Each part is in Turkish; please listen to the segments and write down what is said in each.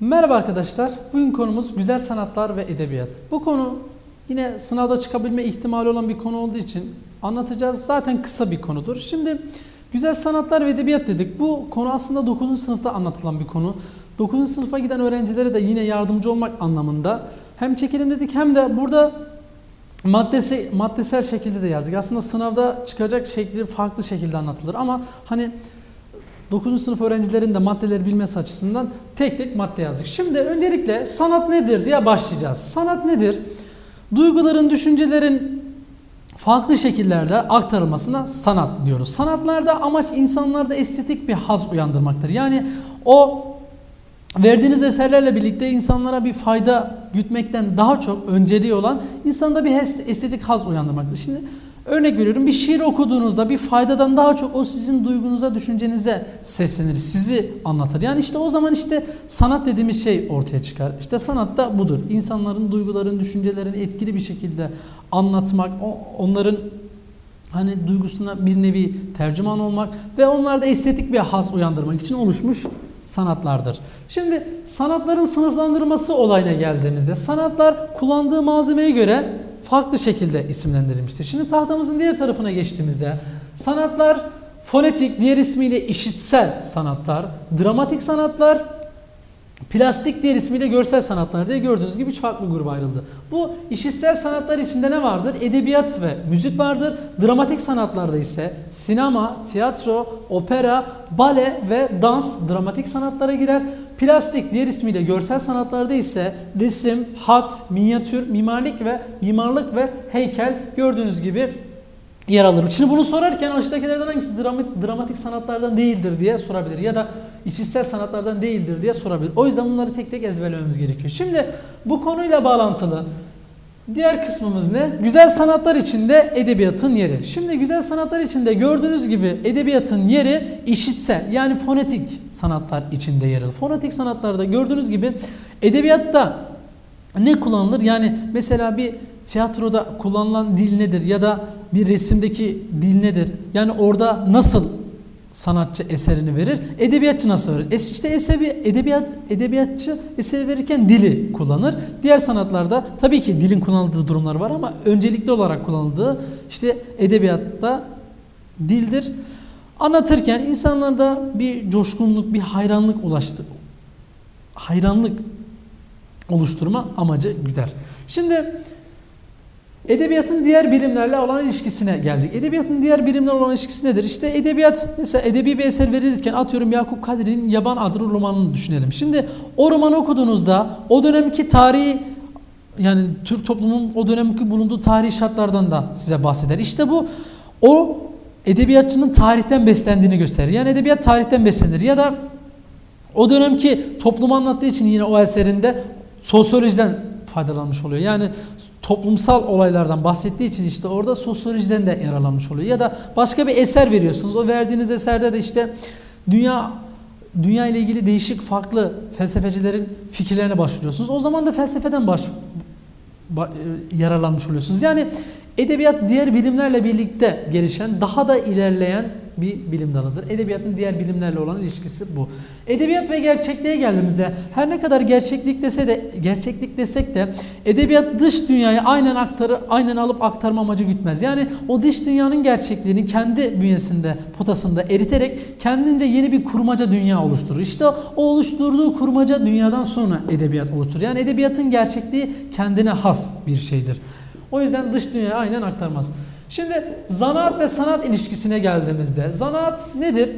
Merhaba arkadaşlar. Bugün konumuz güzel sanatlar ve edebiyat. Bu konu yine sınavda çıkabilme ihtimali olan bir konu olduğu için anlatacağız. Zaten kısa bir konudur. Şimdi güzel sanatlar ve edebiyat dedik. Bu konu aslında 9. sınıfta anlatılan bir konu. 9. sınıfa giden öğrencilere de yine yardımcı olmak anlamında hem çekelim dedik hem de burada maddesi maddesel şekilde de yazdık. Aslında sınavda çıkacak şekli farklı şekilde anlatılır ama hani 9. sınıf öğrencilerin de maddeleri bilmesi açısından tek tek madde yazdık. Şimdi öncelikle sanat nedir diye başlayacağız. Sanat nedir? Duyguların, düşüncelerin farklı şekillerde aktarılmasına sanat diyoruz. Sanatlarda amaç insanlarda estetik bir haz uyandırmaktır. Yani o verdiğiniz eserlerle birlikte insanlara bir fayda gütmekten daha çok önceliği olan insanda bir estetik haz uyandırmaktır. Şimdi Örnek veriyorum bir şiir okuduğunuzda bir faydadan daha çok o sizin duygunuza, düşüncenize seslenir, sizi anlatır. Yani işte o zaman işte sanat dediğimiz şey ortaya çıkar. İşte sanat da budur. İnsanların duyguların, düşüncelerini etkili bir şekilde anlatmak, onların hani duygusuna bir nevi tercüman olmak ve onlarda estetik bir has uyandırmak için oluşmuş sanatlardır. Şimdi sanatların sınıflandırması olayına geldiğimizde sanatlar kullandığı malzemeye göre farklı şekilde isimlendirilmiştir. Şimdi tahtamızın diğer tarafına geçtiğimizde sanatlar fonetik, diğer ismiyle işitsel sanatlar, dramatik sanatlar, plastik diğer ismiyle görsel sanatlar diye gördüğünüz gibi üç farklı gruba ayrıldı. Bu işitsel sanatlar içinde ne vardır? Edebiyat ve müzik vardır. Dramatik sanatlarda ise sinema, tiyatro, opera, bale ve dans dramatik sanatlara girer. Plastik diğer ismiyle görsel sanatlarda ise resim, hat, minyatür, mimarlık ve mimarlık ve heykel gördüğünüz gibi yer alır. Şimdi bunu sorarken aşağıdakilerden hangisi dramatik, dramatik sanatlardan değildir diye sorabilir ya da işitsel sanatlardan değildir diye sorabilir. O yüzden bunları tek tek ezberlememiz gerekiyor. Şimdi bu konuyla bağlantılı diğer kısmımız ne? Güzel sanatlar içinde edebiyatın yeri. Şimdi güzel sanatlar içinde gördüğünüz gibi edebiyatın yeri işitsel yani fonetik sanatlar içinde yer alır. Fonetik sanatlarda gördüğünüz gibi edebiyatta ne kullanılır? Yani mesela bir tiyatroda kullanılan dil nedir ya da bir resimdeki dil nedir? Yani orada nasıl sanatçı eserini verir? Edebiyatçı nasıl verir? Es işte edebiyat, edebiyatçı eseri verirken dili kullanır. Diğer sanatlarda tabii ki dilin kullanıldığı durumlar var ama öncelikli olarak kullanıldığı işte edebiyatta dildir. Anlatırken insanlarda bir coşkunluk, bir hayranlık ulaştı. Hayranlık oluşturma amacı güder. Şimdi Edebiyatın diğer bilimlerle olan ilişkisine geldik. Edebiyatın diğer bilimlerle olan ilişkisi nedir? İşte edebiyat mesela edebi bir eser verilirken atıyorum Yakup Kadri'nin Yaban adlı romanını düşünelim. Şimdi o romanı okuduğunuzda o dönemki tarihi yani Türk toplumunun o dönemki bulunduğu tarihi şartlardan da size bahseder. İşte bu o edebiyatçının tarihten beslendiğini gösterir. Yani edebiyat tarihten beslenir ya da o dönemki toplumu anlattığı için yine o eserinde sosyolojiden faydalanmış oluyor. Yani toplumsal olaylardan bahsettiği için işte orada sosyolojiden de yararlanmış oluyor. Ya da başka bir eser veriyorsunuz. O verdiğiniz eserde de işte dünya dünya ile ilgili değişik farklı felsefecilerin fikirlerine başvuruyorsunuz. O zaman da felsefeden baş, ba, e, yararlanmış oluyorsunuz. Yani edebiyat diğer bilimlerle birlikte gelişen, daha da ilerleyen bir bilim dalıdır. Edebiyatın diğer bilimlerle olan ilişkisi bu. Edebiyat ve gerçekliğe geldiğimizde her ne kadar gerçeklik dese de gerçeklik desek de edebiyat dış dünyayı aynen aktarı aynen alıp aktarma amacı gütmez. Yani o dış dünyanın gerçekliğini kendi bünyesinde, potasında eriterek kendince yeni bir kurmaca dünya oluşturur. İşte o oluşturduğu kurmaca dünyadan sonra edebiyat oluşturur. Yani edebiyatın gerçekliği kendine has bir şeydir. O yüzden dış dünyayı aynen aktarmaz. Şimdi zanaat ve sanat ilişkisine geldiğimizde zanaat nedir?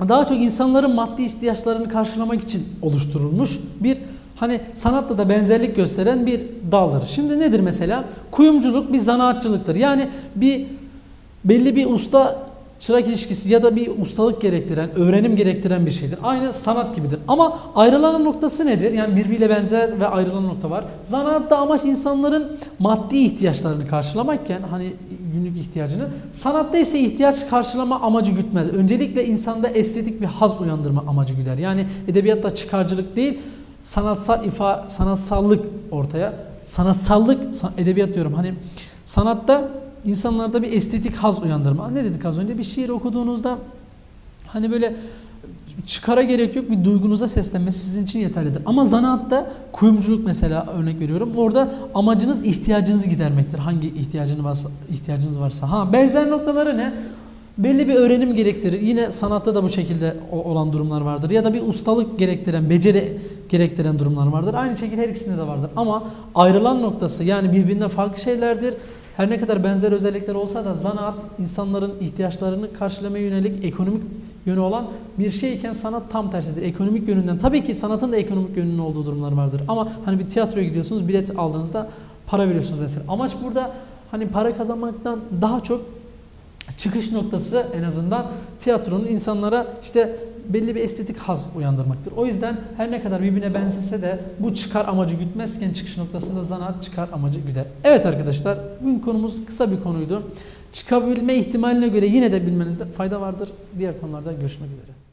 Daha çok insanların maddi ihtiyaçlarını karşılamak için oluşturulmuş bir hani sanatla da benzerlik gösteren bir daldır. Şimdi nedir mesela? Kuyumculuk bir zanaatçılıktır. Yani bir belli bir usta çırak ilişkisi ya da bir ustalık gerektiren, öğrenim gerektiren bir şeydir. Aynı sanat gibidir. Ama ayrılan noktası nedir? Yani birbiriyle benzer ve ayrılan nokta var. Zanaatta amaç insanların maddi ihtiyaçlarını karşılamakken hani günlük ihtiyacını. Sanatta ise ihtiyaç karşılama amacı gütmez. Öncelikle insanda estetik bir haz uyandırma amacı güder. Yani edebiyatta çıkarcılık değil, sanatsal ifa, sanatsallık ortaya. Sanatsallık, edebiyat diyorum. Hani sanatta insanlarda bir estetik haz uyandırma. Ne dedik az önce? Bir şiir okuduğunuzda hani böyle çıkara gerek yok bir duygunuza seslenmesi sizin için yeterlidir. Ama zanaatta kuyumculuk mesela örnek veriyorum. Orada amacınız ihtiyacınızı gidermektir. Hangi ihtiyacınız varsa, ihtiyacınız varsa. Ha benzer noktaları ne? Belli bir öğrenim gerektirir. Yine sanatta da bu şekilde olan durumlar vardır. Ya da bir ustalık gerektiren, beceri gerektiren durumlar vardır. Aynı şekilde her ikisinde de vardır. Ama ayrılan noktası yani birbirinden farklı şeylerdir. Her ne kadar benzer özellikler olsa da zanaat insanların ihtiyaçlarını karşılamaya yönelik ekonomik yönü olan bir şeyken sanat tam tersidir. Ekonomik yönünden tabii ki sanatın da ekonomik yönünün olduğu durumlar vardır. Ama hani bir tiyatroya gidiyorsunuz bilet aldığınızda para veriyorsunuz mesela. Amaç burada hani para kazanmaktan daha çok çıkış noktası en azından tiyatronun insanlara işte belli bir estetik haz uyandırmaktır. O yüzden her ne kadar birbirine benzese de bu çıkar amacı gütmezken çıkış noktasında zanaat çıkar amacı güder. Evet arkadaşlar bugün konumuz kısa bir konuydu. Çıkabilme ihtimaline göre yine de bilmenizde fayda vardır. Diğer konularda görüşmek üzere.